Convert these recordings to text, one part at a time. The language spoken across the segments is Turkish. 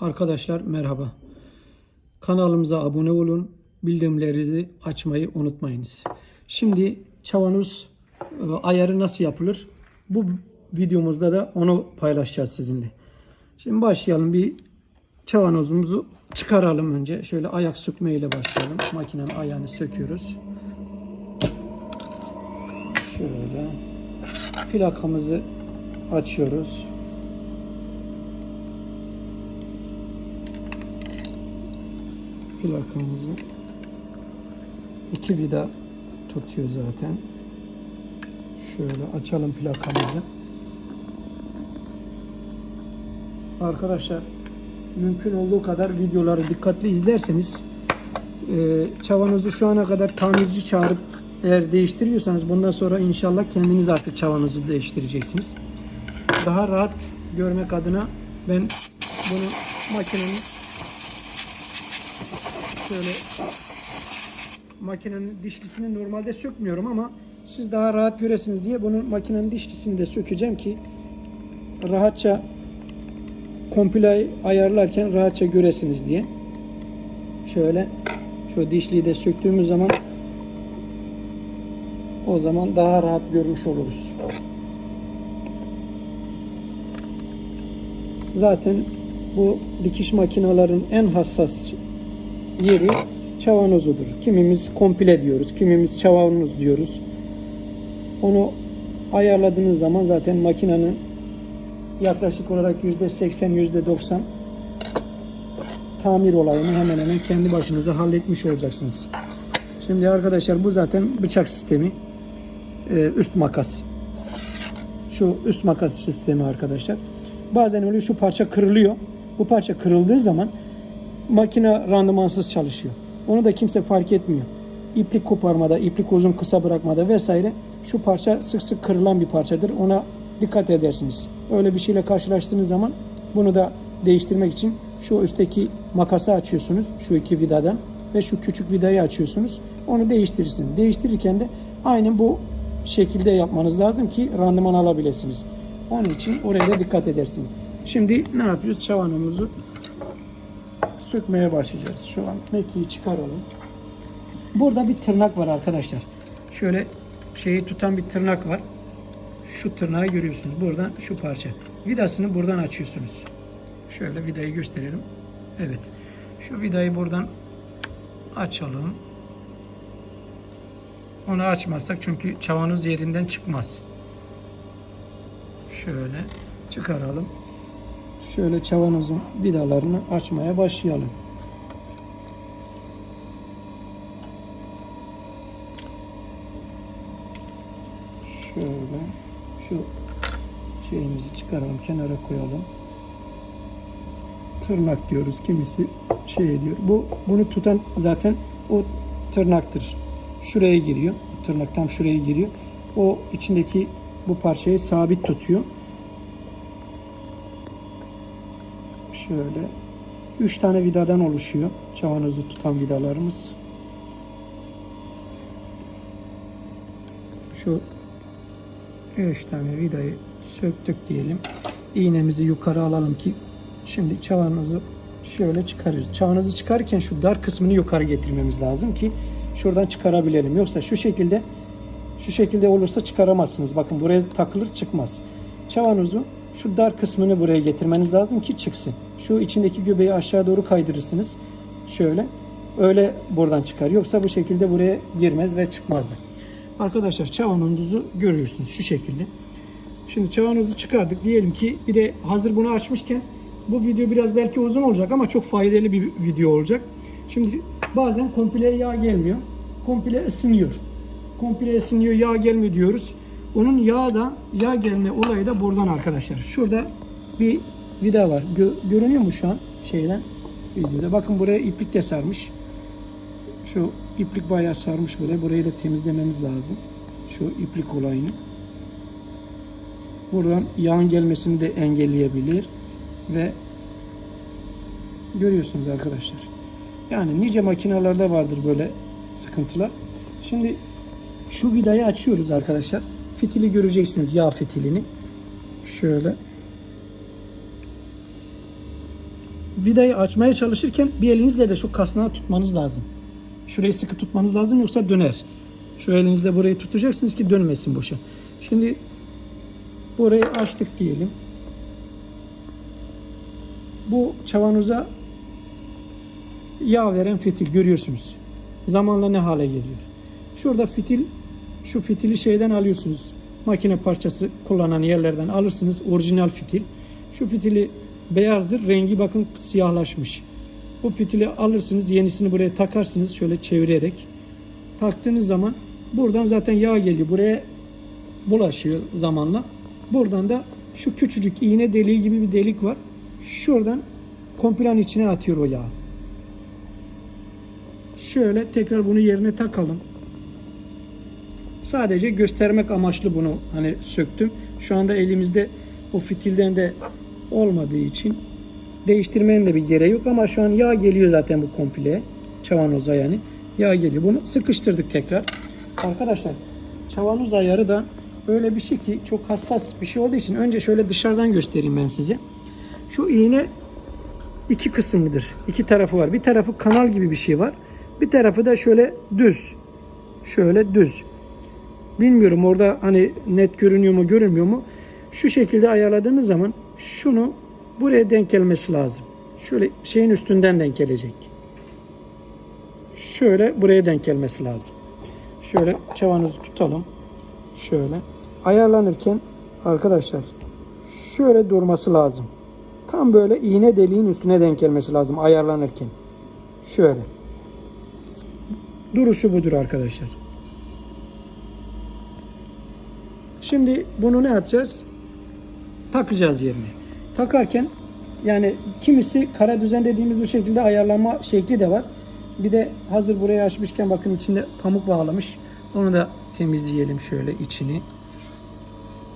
Arkadaşlar merhaba. Kanalımıza abone olun. Bildirimlerinizi açmayı unutmayınız. Şimdi çavanoz e, ayarı nasıl yapılır? Bu videomuzda da onu paylaşacağız sizinle. Şimdi başlayalım. Bir çavanozumuzu çıkaralım önce. Şöyle ayak sökmeyle başlayalım. Makinenin ayağını söküyoruz. Şöyle plakamızı açıyoruz. Plakamızı iki vida tutuyor zaten. Şöyle açalım plakamızı. Arkadaşlar mümkün olduğu kadar videoları dikkatli izlerseniz e, çavanozu şu ana kadar tamirci çağırıp eğer değiştiriyorsanız bundan sonra inşallah kendiniz artık çavanozu değiştireceksiniz. Daha rahat görmek adına ben bunu makinenin şöyle makinenin dişlisini normalde sökmüyorum ama siz daha rahat göresiniz diye bunun makinenin dişlisini de sökeceğim ki rahatça komple ayarlarken rahatça göresiniz diye. Şöyle şu dişliyi de söktüğümüz zaman o zaman daha rahat görmüş oluruz. Zaten bu dikiş makinelerin en hassas yeri çavanozudur. Kimimiz komple diyoruz, kimimiz çavanoz diyoruz. Onu ayarladığınız zaman zaten makinenin yaklaşık olarak %80, %90 tamir olayını hemen hemen kendi başınıza halletmiş olacaksınız. Şimdi arkadaşlar bu zaten bıçak sistemi. Ee, üst makas. Şu üst makas sistemi arkadaşlar. Bazen oluyor şu parça kırılıyor. Bu parça kırıldığı zaman makine randımansız çalışıyor. Onu da kimse fark etmiyor. İplik koparmada, iplik uzun kısa bırakmada vesaire şu parça sık sık kırılan bir parçadır. Ona dikkat edersiniz. Öyle bir şeyle karşılaştığınız zaman bunu da değiştirmek için şu üstteki makası açıyorsunuz. Şu iki vidadan ve şu küçük vidayı açıyorsunuz. Onu değiştirirsiniz. Değiştirirken de aynı bu şekilde yapmanız lazım ki randıman alabilirsiniz. Onun için oraya da dikkat edersiniz. Şimdi ne yapıyoruz? Çavanomuzu sökmeye başlayacağız. Şu an mekiği çıkaralım. Burada bir tırnak var arkadaşlar. Şöyle şeyi tutan bir tırnak var. Şu tırnağı görüyorsunuz. Buradan şu parça. Vidasını buradan açıyorsunuz. Şöyle vidayı gösterelim. Evet. Şu vidayı buradan açalım. Onu açmazsak çünkü çavanoz yerinden çıkmaz. Şöyle çıkaralım. Şöyle çavanozun vidalarını açmaya başlayalım. Şöyle şu şeyimizi çıkaralım, kenara koyalım. Tırnak diyoruz. Kimisi şey diyor. Bu bunu tutan zaten o tırnaktır. Şuraya giriyor. Tırnak tam şuraya giriyor. O içindeki bu parçayı sabit tutuyor. Şöyle 3 tane vidadan oluşuyor. Çavanozu tutan vidalarımız. Şu 3 tane vidayı söktük diyelim. İğnemizi yukarı alalım ki şimdi çavanozu şöyle çıkarıyoruz. Çavanozu çıkarken şu dar kısmını yukarı getirmemiz lazım ki şuradan çıkarabilelim. Yoksa şu şekilde şu şekilde olursa çıkaramazsınız. Bakın buraya takılır çıkmaz. Çavanozu şu dar kısmını buraya getirmeniz lazım ki çıksın. Şu içindeki göbeği aşağı doğru kaydırırsınız. Şöyle. Öyle buradan çıkar. Yoksa bu şekilde buraya girmez ve çıkmazdı. Arkadaşlar çavanozunuzu görüyorsunuz şu şekilde. Şimdi çavanozu çıkardık. Diyelim ki bir de hazır bunu açmışken bu video biraz belki uzun olacak ama çok faydalı bir video olacak. Şimdi bazen komple yağ gelmiyor. Komple ısınıyor. Komple ısınıyor yağ gelmiyor diyoruz. Onun yağ da yağ gelme olayı da buradan arkadaşlar. Şurada bir vida var. Gö- görünüyor mu şu an şeyden videoda? Bakın buraya iplik de sarmış. Şu iplik bayağı sarmış böyle. Burayı da temizlememiz lazım. Şu iplik olayını. Buradan yağın gelmesini de engelleyebilir ve görüyorsunuz arkadaşlar. Yani nice makinalarda vardır böyle sıkıntılar. Şimdi şu vidayı açıyoruz arkadaşlar. Fitili göreceksiniz yağ fitilini. Şöyle. vidayı açmaya çalışırken bir elinizle de şu kasnağı tutmanız lazım. Şurayı sıkı tutmanız lazım yoksa döner. Şu elinizle burayı tutacaksınız ki dönmesin boşa. Şimdi burayı açtık diyelim. Bu çavanoza yağ veren fitil görüyorsunuz. Zamanla ne hale geliyor. Şurada fitil şu fitili şeyden alıyorsunuz. Makine parçası kullanan yerlerden alırsınız. Orijinal fitil. Şu fitili beyazdır. Rengi bakın siyahlaşmış. Bu fitili alırsınız. Yenisini buraya takarsınız. Şöyle çevirerek. Taktığınız zaman buradan zaten yağ geliyor. Buraya bulaşıyor zamanla. Buradan da şu küçücük iğne deliği gibi bir delik var. Şuradan kompilan içine atıyor o yağı. Şöyle tekrar bunu yerine takalım. Sadece göstermek amaçlı bunu hani söktüm. Şu anda elimizde o fitilden de olmadığı için değiştirmenin de bir gereği yok ama şu an yağ geliyor zaten bu komple çavanoza yani. Yağ geliyor. Bunu sıkıştırdık tekrar. Arkadaşlar çavanoz ayarı da öyle bir şey ki çok hassas bir şey olduğu için önce şöyle dışarıdan göstereyim ben size. Şu iğne iki kısımlıdır. İki tarafı var. Bir tarafı kanal gibi bir şey var. Bir tarafı da şöyle düz. Şöyle düz. Bilmiyorum orada hani net görünüyor mu görünmüyor mu. Şu şekilde ayarladığımız zaman şunu buraya denk gelmesi lazım. Şöyle şeyin üstünden denk gelecek. Şöyle buraya denk gelmesi lazım. Şöyle çavanozu tutalım. Şöyle. Ayarlanırken arkadaşlar şöyle durması lazım. Tam böyle iğne deliğin üstüne denk gelmesi lazım ayarlanırken. Şöyle. Duruşu budur arkadaşlar. Şimdi bunu ne yapacağız? Takacağız yerine. Takarken yani kimisi kara düzen dediğimiz bu şekilde ayarlama şekli de var. Bir de hazır burayı açmışken bakın içinde pamuk bağlamış. Onu da temizleyelim şöyle içini.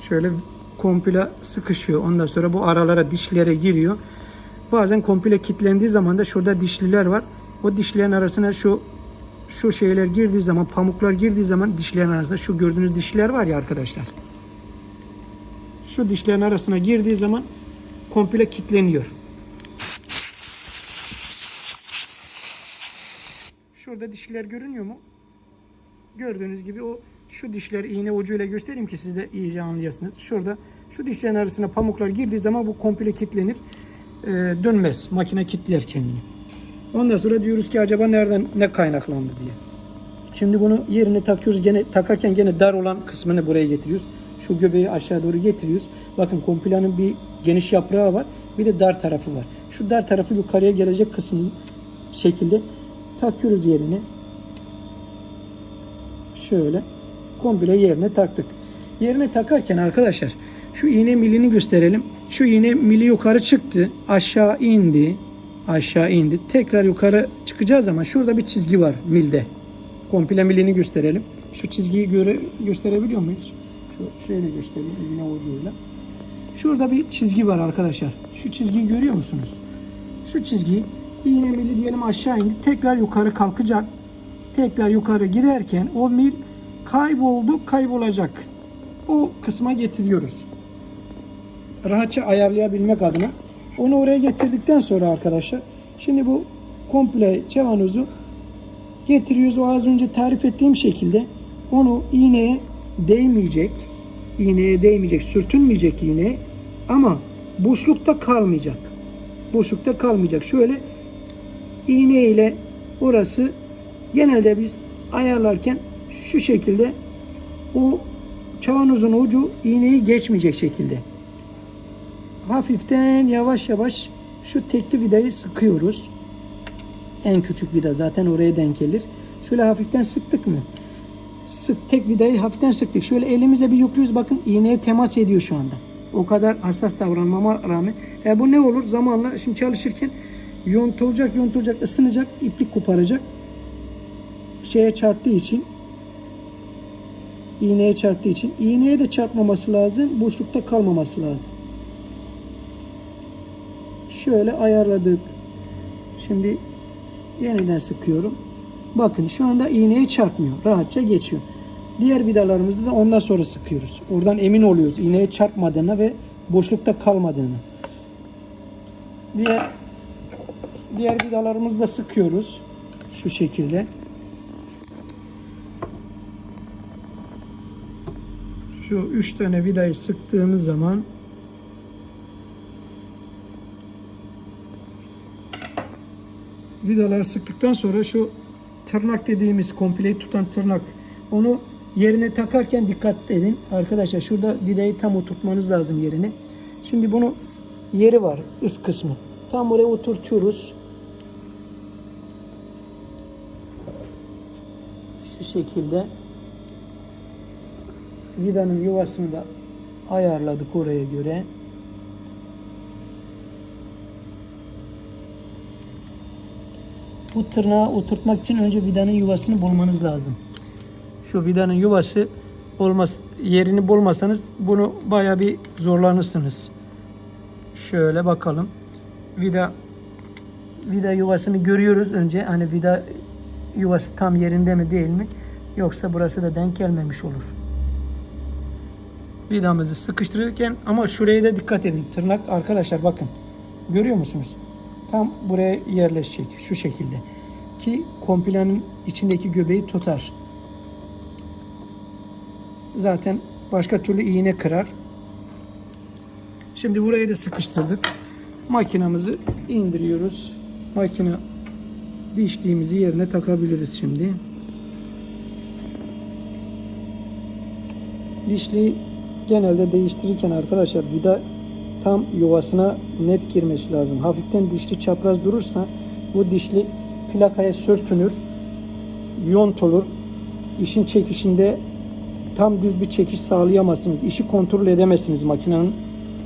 Şöyle komple sıkışıyor. Ondan sonra bu aralara dişlere giriyor. Bazen komple kilitlendiği zaman da şurada dişliler var. O dişlerin arasına şu şu şeyler girdiği zaman, pamuklar girdiği zaman dişlerin arasında şu gördüğünüz dişler var ya arkadaşlar. Şu dişlerin arasına girdiği zaman komple kilitleniyor. Şurada dişler görünüyor mu? Gördüğünüz gibi o şu dişler iğne ucuyla göstereyim ki siz de iyice anlayasınız. Şurada şu dişlerin arasına pamuklar girdiği zaman bu komple kilitlenir. Ee, dönmez. Makine kilitler kendini. Ondan sonra diyoruz ki acaba nereden ne kaynaklandı diye. Şimdi bunu yerine takıyoruz. Gene takarken gene dar olan kısmını buraya getiriyoruz. Şu göbeği aşağı doğru getiriyoruz. Bakın kompilanın bir geniş yaprağı var. Bir de dar tarafı var. Şu dar tarafı yukarıya gelecek kısım şekilde takıyoruz yerine. Şöyle komple yerine taktık. Yerine takarken arkadaşlar şu iğne milini gösterelim. Şu iğne mili yukarı çıktı. Aşağı indi. Aşağı indi. Tekrar yukarı çıkacağı zaman şurada bir çizgi var milde. Komple milini gösterelim. Şu çizgiyi göre, gösterebiliyor muyuz? Şu şöyle göstereyim iğne ucuyla. Şurada bir çizgi var arkadaşlar. Şu çizgiyi görüyor musunuz? Şu çizgi iğne mili diyelim aşağı indi. Tekrar yukarı kalkacak. Tekrar yukarı giderken o mil kayboldu, kaybolacak. O kısma getiriyoruz. Rahatça ayarlayabilmek adına. Onu oraya getirdikten sonra arkadaşlar şimdi bu komple çevanozu getiriyoruz. O az önce tarif ettiğim şekilde onu iğneye değmeyecek. iğneye değmeyecek, sürtünmeyecek iğneye ama boşlukta kalmayacak. Boşlukta kalmayacak. Şöyle iğne ile orası genelde biz ayarlarken şu şekilde o çavanozun ucu iğneyi geçmeyecek şekilde. Hafiften yavaş yavaş şu tekli vidayı sıkıyoruz. En küçük vida zaten oraya denk gelir. Şöyle hafiften sıktık mı? Sık tek vidayı hafiften sıktık. Şöyle elimizle bir yüklüyoruz. Bakın iğneye temas ediyor şu anda. O kadar hassas davranmama rağmen. E bu ne olur? Zamanla şimdi çalışırken yontulacak, yontulacak, ısınacak, iplik koparacak. Şeye çarptığı için iğneye çarptığı için iğneye de çarpmaması lazım. Boşlukta kalmaması lazım. Şöyle ayarladık. Şimdi yeniden sıkıyorum. Bakın şu anda iğneye çarpmıyor. Rahatça geçiyor. Diğer vidalarımızı da ondan sonra sıkıyoruz. Oradan emin oluyoruz iğneye çarpmadığına ve boşlukta kalmadığını. Diğer diğer vidalarımızı da sıkıyoruz. Şu şekilde. Şu üç tane vidayı sıktığımız zaman vidaları sıktıktan sonra şu tırnak dediğimiz komple tutan tırnak onu yerine takarken dikkat edin. Arkadaşlar şurada vidayı tam oturtmanız lazım yerine. Şimdi bunu yeri var üst kısmı. Tam buraya oturtuyoruz. Şu şekilde vidanın yuvasını da ayarladık oraya göre. Bu tırnağı oturtmak için önce vidanın yuvasını bulmanız lazım. Şu vidanın yuvası olmaz yerini bulmasanız bunu baya bir zorlanırsınız. Şöyle bakalım. Vida vida yuvasını görüyoruz önce. Hani vida yuvası tam yerinde mi değil mi? Yoksa burası da denk gelmemiş olur. Vidamızı sıkıştırırken ama şuraya da dikkat edin. Tırnak arkadaşlar bakın. Görüyor musunuz? Tam buraya yerleşecek şu şekilde. Ki kompilanın içindeki göbeği tutar. Zaten başka türlü iğne kırar. Şimdi burayı da sıkıştırdık. Makinamızı indiriyoruz. Makine dişliğimizi yerine takabiliriz şimdi. Dişliği genelde değiştirirken arkadaşlar vida tam yuvasına net girmesi lazım. Hafiften dişli çapraz durursa bu dişli plakaya sürtünür, yont olur. İşin çekişinde tam düz bir çekiş sağlayamazsınız. İşi kontrol edemezsiniz makinenin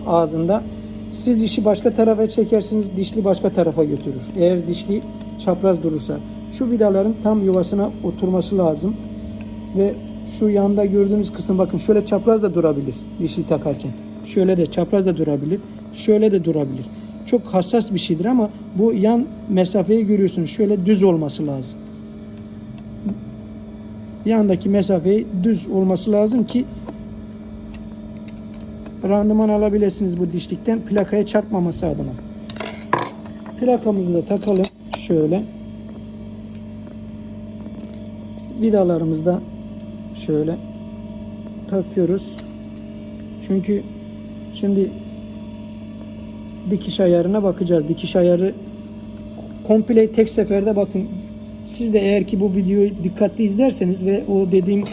ağzında. Siz dişi başka tarafa çekersiniz, dişli başka tarafa götürür. Eğer dişli çapraz durursa. Şu vidaların tam yuvasına oturması lazım. Ve şu yanda gördüğünüz kısım bakın şöyle çapraz da durabilir dişli takarken. Şöyle de çapraz da durabilir. Şöyle de durabilir. Çok hassas bir şeydir ama bu yan mesafeyi görüyorsunuz. Şöyle düz olması lazım. Yandaki mesafeyi düz olması lazım ki randıman alabilirsiniz bu dişlikten plakaya çarpmaması adına. Plakamızı da takalım şöyle. Vidalarımızı da şöyle takıyoruz. Çünkü şimdi dikiş ayarına bakacağız. Dikiş ayarı komple tek seferde bakın. Siz de eğer ki bu videoyu dikkatli izlerseniz ve o dediğim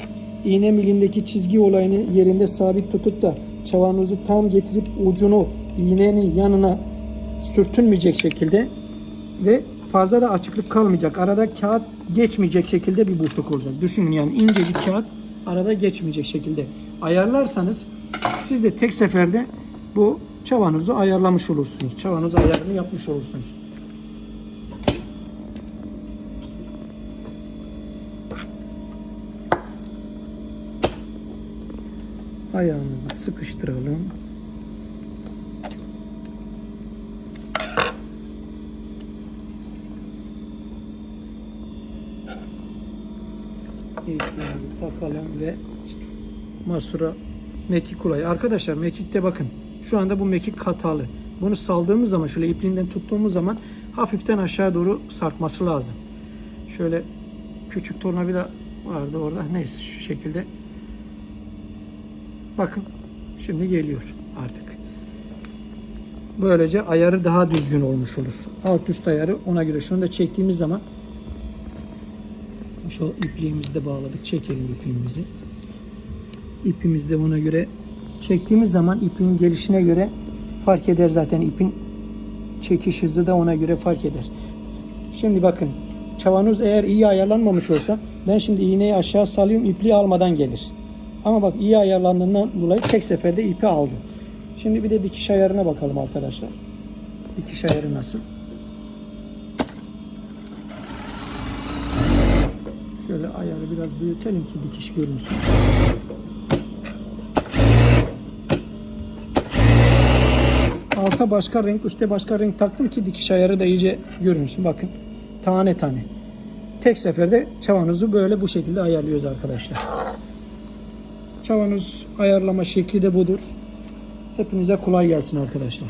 iğne milindeki çizgi olayını yerinde sabit tutup da çavanozu tam getirip ucunu iğnenin yanına sürtünmeyecek şekilde ve fazla da açıklık kalmayacak. Arada kağıt geçmeyecek şekilde bir boşluk olacak. Düşünün yani ince bir kağıt arada geçmeyecek şekilde ayarlarsanız siz de tek seferde bu çavanozu ayarlamış olursunuz. Çavanoz ayarını yapmış olursunuz. Ayağımızı sıkıştıralım. İpimizi takalım ve masura mekik olayı. Arkadaşlar mekikte bakın. Şu anda bu mekik hatalı. Bunu saldığımız zaman şöyle ipliğinden tuttuğumuz zaman hafiften aşağı doğru sarkması lazım. Şöyle küçük tornavida vardı orada. Neyse şu şekilde. Bakın şimdi geliyor artık. Böylece ayarı daha düzgün olmuş olur. Alt üst ayarı ona göre. Şunu da çektiğimiz zaman şu ipliğimizi de bağladık. Çekelim ipliğimizi. İpimizi de ona göre çektiğimiz zaman ipin gelişine göre fark eder zaten ipin çekiş hızı da ona göre fark eder. Şimdi bakın çavanoz eğer iyi ayarlanmamış olsa ben şimdi iğneyi aşağı salıyorum ipliği almadan gelir. Ama bak iyi ayarlandığından dolayı tek seferde ipi aldı. Şimdi bir de dikiş ayarına bakalım arkadaşlar. Dikiş ayarı nasıl? Şöyle ayarı biraz büyütelim ki dikiş görünsün. Başka renk, üstte başka renk taktım ki dikiş ayarı da iyice görünsün. Bakın tane tane. Tek seferde çavanozu böyle bu şekilde ayarlıyoruz arkadaşlar. Çavanoz ayarlama şekli de budur. Hepinize kolay gelsin arkadaşlar.